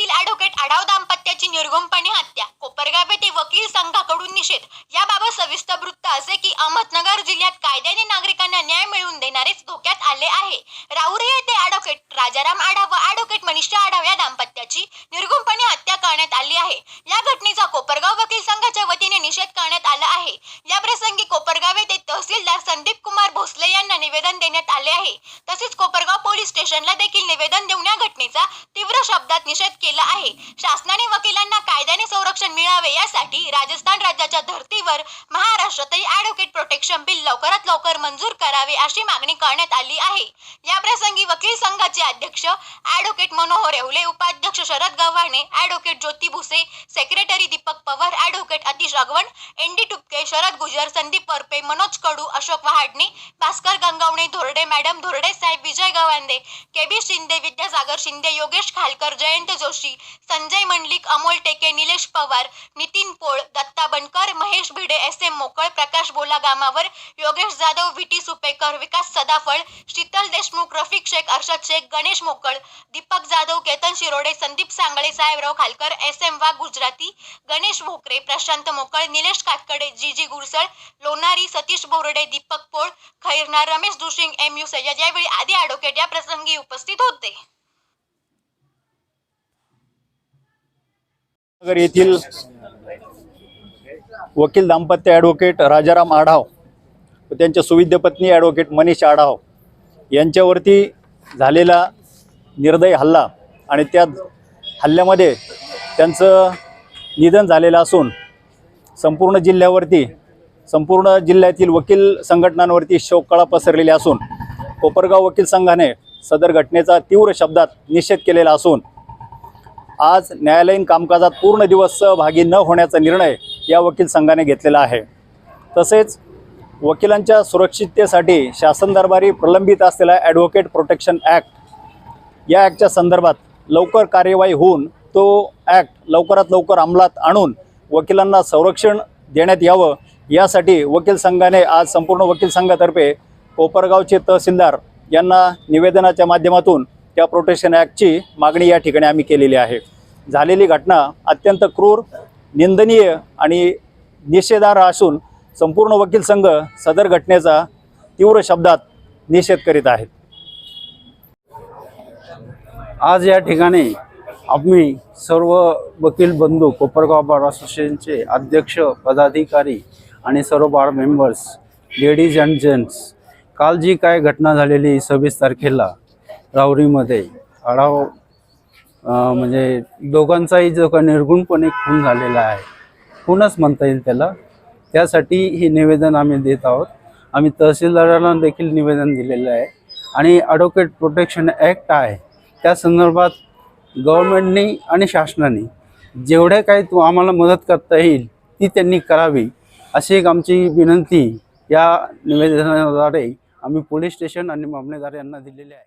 आढाव दांपत्याची निर्गुंपणे हत्या कोपरगाव येथे वकील संघाकडून निषेध. याबाबत सविस्तर वृत्त असे की अहमदनगर जिल्ह्यात कायद्याने नागरिकांना न्याय मिळवून देणारेच धोक्यात आले आहे. राऊरे येथे ॲडव्होकेट राजाराम आढाव व ॲडव्होकेट मनिषा आढाव या दाम्पत्याची निर्घुमपणे हत्या करण्यात आली आहे. या घटनेचा कोपरगाव वकील संघाच्या वतीने निषेध करण्यात आला आहे. या प्रसंगी कोपरगाव येथे तहसीलदार संदीप भोसले यांना निवेदन देण्यात आले आहे. तसेच कोपरगाव पोलीस स्टेशनला देखील निवेदन देऊन या घटनेचा तीव्र शब्दात निषेध केला आहे. शासनाने वकिलांना कायद्याने संरक्षण मिळावे यासाठी राजस्थान राज्याच्या धर्तीवर महाराष्ट्रातही ॲडव्होकेट प्रोटेक्शन बिल लवकरात लवकर मंजूर करावे अशी मागणी करण्यात आली आहे. या प्रसंगी अध्यक्ष ॲडव्होकेट मनोहर येवले उपाध्यक्ष Sharad Gavhane advocate Jyoti Bhuse secretary Deepak Pawar advocate Atish Agwan N D Tupke Sharad Gujar Sandeep Warpe Manoj Kadu Ashok Wahadne Bhaskar Gangawane Dhorde madam Dhorde saheb Vijay Gawande K B Shinde Vidyasagar Shinde Yogesh Khalkar Jayant Joshi Sanjay Mandlik Amol Teke Nilesh Pawar Nitin Pol Datta Bankar Mahesh Bhide S M Mokal Prakash Bola Gamavar Yogesh Jadhav V T Supekar Vikas Sadaphal Sheetal Deshmukh Rafiq Shaikh Arshad Shaikh Ganesh Mokal Deepak Jadhav Ketan Shirode Sandeep Sangle Sahebrao Khalkar S M Wagh Gujarati Ganesh Bhokare Prashant Mokal Nilesh Katkade G G Gursal Lonari Satish Borde Deepak Pol Khairnar Ramesh Dushing M U Sayyed यावेळी आदी advocate या प्रसंगी उपस्थित होते. नगर येथील वकील दाम्पत्य advocate Rajaram Adhav व त्यांच्या सुविद्य पत्नी ॲडव्होकेट मनीष आढाव यांच्यावरती झालेला निर्दय हल्ला आणि त्या हल्ल्यामध्ये त्यांचं निधन झालेलं असून संपूर्ण जिल्ह्यावरती संपूर्ण जिल्ह्यातील वकील संघटनांवरती शोककळा पसरलेली असून कोपरगाव वकील संघाने सदर घटनेचा तीव्र शब्दात निषेध केलेला असून आज न्यायालयीन कामकाजात पूर्ण दिवस सहभागी न होण्याचा निर्णय या वकील संघाने घेतलेला आहे. तसेच वकिलांच्या सुरक्षिततेसाठी शासन दरबारी प्रलंबित असलेला ॲडव्होकेट प्रोटेक्शन ॲक्ट या ॲक्टच्या संदर्भात लवकर कार्यवाही होऊन तो ॲक्ट लवकरात लवकर अंमलात आणून वकिलांना संरक्षण देण्यात यावं. यासाठी वकील संघाने आज संपूर्ण वकील संघातर्फे कोपरगावचे तहसीलदार यांना निवेदनाच्या माध्यमातून त्या प्रोटेक्शन ॲक्टची मागणी या ठिकाणी आम्ही केलेली आहे. झालेली घटना अत्यंत क्रूर निंदनीय आणि निषेधार्ह असून संपूर्ण वकील संघ सदर घटनेचा तीव्र शब्दात निषेध करीत आहेत. आज या ठिकाणी आम्ही सर्व वकील बंधू कोपरगाव बार असोसिएशनचे अध्यक्ष पदाधिकारी आणि सर्व bar members ladies and gents काल जी काय घटना झालेली सव्वीस तारखेला रावरीमध्ये आढाव म्हणजे दोघांचाही जो का निर्गुणपणे खून झालेला आहे खूनच म्हणता येईल त्याला. त्यासाठी हे निवेदन आम्ही देत आहोत. आम्ही तहसीलदारांना देखील निवेदन दिलेलं आहे. आणि ॲडव्होकेट प्रोटेक्शन ॲक्ट आहे. त्या संदर्भात गव्हर्मेंटनी आणि शासनाने जेवढे काही तू आम्हाला मदत करता येईल ती त्यांनी करावी अशी एक आमची विनंती या निवेदनाद्वारे आम्ही पोलीस स्टेशन आणि मामलेदार यांना दिलेली आहे.